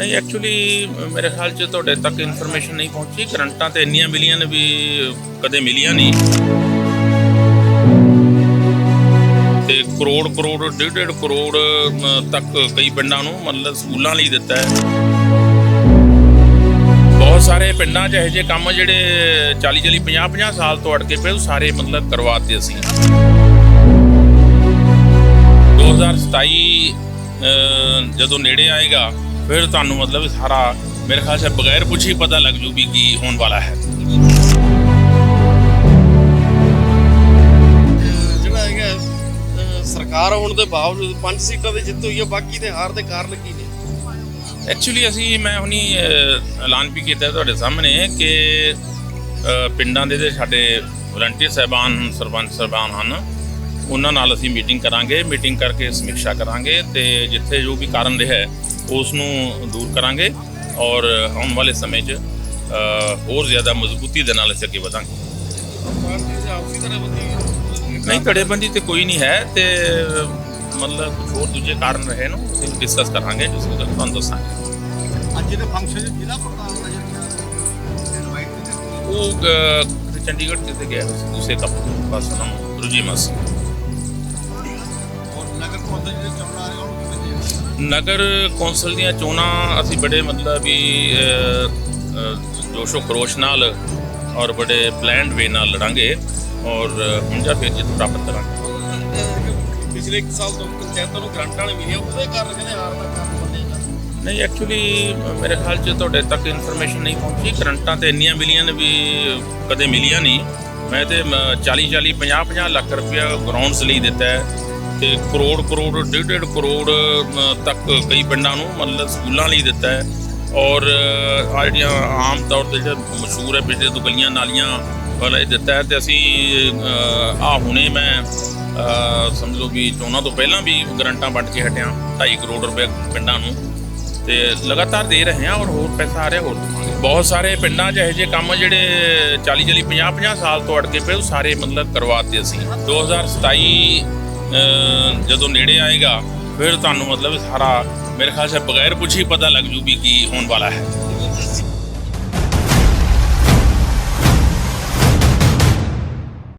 ਨਹੀਂ ਐਕਚੁਅਲੀ ਮੇਰੇ ਖਿਆਲ 'ਚ ਤੁਹਾਡੇ ਤੱਕ ਇਨਫੋਰਮੇਸ਼ਨ ਨਹੀਂ ਪਹੁੰਚੀ। ਕਰੰਟਾਂ ਤੇ ਇੰਨੀਆਂ ਮਿਲੀਆਂ ਨੇ ਵੀ ਕਦੇ ਮਿਲੀਆਂ ਨਹੀਂ। ਤੇ ਕਰੋੜ ਕਰੋੜ ਡੇਢ ਡੇਢ ਕਰੋੜ ਤੱਕ ਕਈ ਪਿੰਡਾਂ ਨੂੰ ਮਤਲਬ ਸਕੂਲਾਂ ਲਈ ਦਿੱਤਾ ਹੈ। ਬਹੁਤ ਸਾਰੇ ਪਿੰਡਾਂ 'ਚ ਇਹੋ ਜਿਹੇ ਕੰਮ ਜਿਹੜੇ 40 40 50 50 ਸਾਲ ਤੋਂ ਅਟਕੇ ਪਏ ਉਹ ਸਾਰੇ ਮਤਲਬ ਕਰਵਾਤੇ ਅਸੀਂ। 2027 ਅਹ, ਜਦੋਂ ਨੇੜੇ ਆਏਗਾ ਫਿਰ ਤੁਹਾਨੂੰ ਮਤਲਬ ਸਾਰਾ ਮੇਰੇ ਖਿਆਲ ਸੇ ਬਗੈਰ ਪੁੱਛੇ ਹੀ ਪਤਾ ਲੱਗ ਜੂ ਵੀ ਕੀ ਹੋਣ ਵਾਲਾ ਹੈ। ਜਿਹੜਾ ਹੈਗਾ ਅਹ ਸਰਕਾਰ ਹੋਣ ਦੇ ਬਾਵਜੂਦ ਪੰਜ ਸੀਟਾਂ ਤੇ ਜਿੱਤ ਹੋਈ ਹੈ ਬਾਕੀ ਦੇ ਹਾਰ ਦੇ ਕਾਰਨ ਕੀ ਨੇ? ਐਕਚੁਅਲੀ ਅਸੀਂ ਮੈਂ ਹੁਣੀ ਅਹ, ਐਲਾਨ ਵੀ ਕੀਤਾ ਤੁਹਾਡੇ ਸਾਹਮਣੇ ਕਿ ਅਹ, ਪਿੰਡਾਂ ਦੇ ਜਿਹੜੇ ਸਾਡੇ ਵਲੰਟੀਅਰ ਸਹਿਬਾਨ ਸਰਪੰਚ ਸਹਿਬਾਨ ਹਨ ਉਹਨਾਂ ਨਾਲ ਅਸੀਂ ਮੀਟਿੰਗ ਕਰਾਂਗੇ ਮੀਟਿੰਗ ਕਰਕੇ ਸਮੀਖਿਆ ਕਰਾਂਗੇ ਤੇ ਜਿੱਥੇ ਜੋ ਵੀ ਕਾਰਨ ਰਿਹਾ ਹੈ, ਉਸ ਨੂੰ ਦੂਰ ਕਰਾਂਗੇ ਔਰ ਆਉਣ ਵਾਲੇ ਸਮੇਂ 'ਚ ਹੋਰ ਜ਼ਿਆਦਾ ਮਜ਼ਬੂਤੀ ਦੇ ਨਾਲ ਅਸੀਂ ਅੱਗੇ ਵਧਾਂਗੇ। ਦੇ ਨਹੀਂ ਧੜੇਬੰਦੀ ਤੇ ਕੋਈ ਨਹੀਂ ਹੈ ਤੇ ਮਤਲਬ ਕੁਝ ਹੋਰ ਦੂਜੇ ਕਾਰਨ ਰਹੇ ਨੂੰ ਅਸੀਂ ਡਿਸਕਸ ਕਰਾਂਗੇ ਡਿਸਕਸ ਤੁਹਾਨੂੰ ਦੱਸਾਂਗੇ। ਅੱਜ ਦੇ ਫੰਕਸ਼ਨ ਜ਼ਿਲ੍ਹਾ ਪ੍ਰਧਾਨ ਦਾ ਕੀਤਾ ਉਹ ਚੰਡੀਗੜ੍ਹ ਕਿਤੇ ਗਿਆ ਸੀ, ਦੂਸਰੇ ਕੰਮ ਬਸ ਉਹਨਾਂ ਨੂੰ ਰੁਜੀ ਮਸ ਔਰ ਨਗਰ ਕੌਂਸਲ ਜਿਹੜੇ ਚੋਣਾਂ ਆ ਉਹ ਦੇ ਨਗਰ ਕੌਂਸਲ ਦੀਆਂ ਚੋਣਾਂ ਅਸੀਂ ਬੜੇ ਮਤਲਬ ਵੀ ਜੋਸ਼ੋ ਖਰੋਸ਼ ਨਾਲ ਔਰ ਬੜੇ ਪਲਾਨਡ ਵੇ ਨਾਲ ਲੜਾਂਗੇ ਔਰ ਹੁਣ ਜਾਂ ਫਿਰ ਜਿੱਤ ਪ੍ਰਾਪਤ ਕਰਾਂਗੇ। ਪਿਛਲੇ 1 ਸਾਲ ਤੋਂ ਪੰਚਾਇਤਾਂ ਨੂੰ ਗ੍ਰਾਂਟਾਂ ਨੇ ਮਿਲੀਆਂ ਉਹਦੇ ਕਾਰਨ ਕਹਿੰਦੇ ਹਾਰ ਦਾ ਕਾਰਨ ਬਣੇਗਾ ਨਹੀਂ ਐਕਚੁਅਲੀ ਮੇਰੇ ਖਿਆਲ 'ਚ ਤੁਹਾਡੇ ਤੱਕ ਇਨਫੋਰਮੇਸ਼ਨ ਨਹੀਂ ਪਹੁੰਚੀ। ਕਰੰਟਾਂ ਤੇ ਇੰਨੀਆਂ ਮਿਲੀਆਂ ਨੇ ਵੀ ਕਦੇ ਮਿਲੀਆਂ ਨਹੀਂ। ਮੈਂ ਤੇ 40 40 50 50 ਲੱਖ ਰੁਪਇਆ ਗਰਾਊਂਡਸ ਲਈ ਦਿੱਤਾ ਹੈ। ਤੇ ਕਰੋੜ ਕਰੋੜ ਡੇਢ ਡੇਢ ਕਰੋੜ ਤੱਕ ਕਈ ਪਿੰਡਾਂ ਨੂੰ ਮਤਲਬ ਸਕੂਲਾਂ ਲਈ ਦਿੱਤਾ ਹੈ। ਔਰ ਆ ਜਿਹੜੀਆਂ ਆਮ ਤੌਰ ਤੇ ਜਿਹੜਾ ਮਸ਼ਹੂਰ ਹੈ ਪਿਛਲੇ ਤੋਂ ਗਲੀਆਂ ਨਾਲੀਆਂ ਵਾਲਾ ਇਹ ਦਿੱਤਾ ਹੈ ਤੇ ਅਸੀਂ ਆ ਹੁਣੇ ਮੈਂ ਅ, ਸਮਝ ਲਓ ਵੀ ਚੋਣਾਂ ਤੋਂ ਪਹਿਲਾਂ ਵੀ ਗਰੰਟਾਂ ਵੰਡ ਕੇ ਹਟਿਆ 2.5 ਕਰੋੜ ਰੁਪਏ ਪਿੰਡਾਂ ਨੂੰ। ਤੇ ਲਗਾਤਾਰ ਦੇ ਰਹੇ ਹਾਂ ਔਰ ਹੋਰ ਪੈਸਾ ਆ ਰਿਹਾ ਹੋਰ ਦੇਵਾਂਗੇ। ਬਹੁਤ ਸਾਰੇ ਪਿੰਡਾਂ 'ਚ ਇਹੋ ਜਿਹੇ ਕੰਮ ਜਿਹੜੇ 40 40 50 50 ਸਾਲ ਤੋਂ ਅੜ ਕੇ ਪਏ ਉਹ ਸਾਰੇ ਮਤਲਬ ਕਰਵਾਤੇ ਅਸੀਂ। 2027 ਅਹ, ਜਦੋਂ ਨੇੜੇ ਆਏਗਾ, ਫਿਰ ਤੁਹਾਨੂੰ ਮਤਲਬ ਸਾਰਾ ਮੇਰੇ ਖਿਆਲ ਸੇ ਬਗੈਰ ਪੁੱਛੇ ਹੀ ਪਤਾ ਲੱਗ ਜੂ ਵੀ ਕੀ ਹੋਣ ਵਾਲਾ ਹੈ।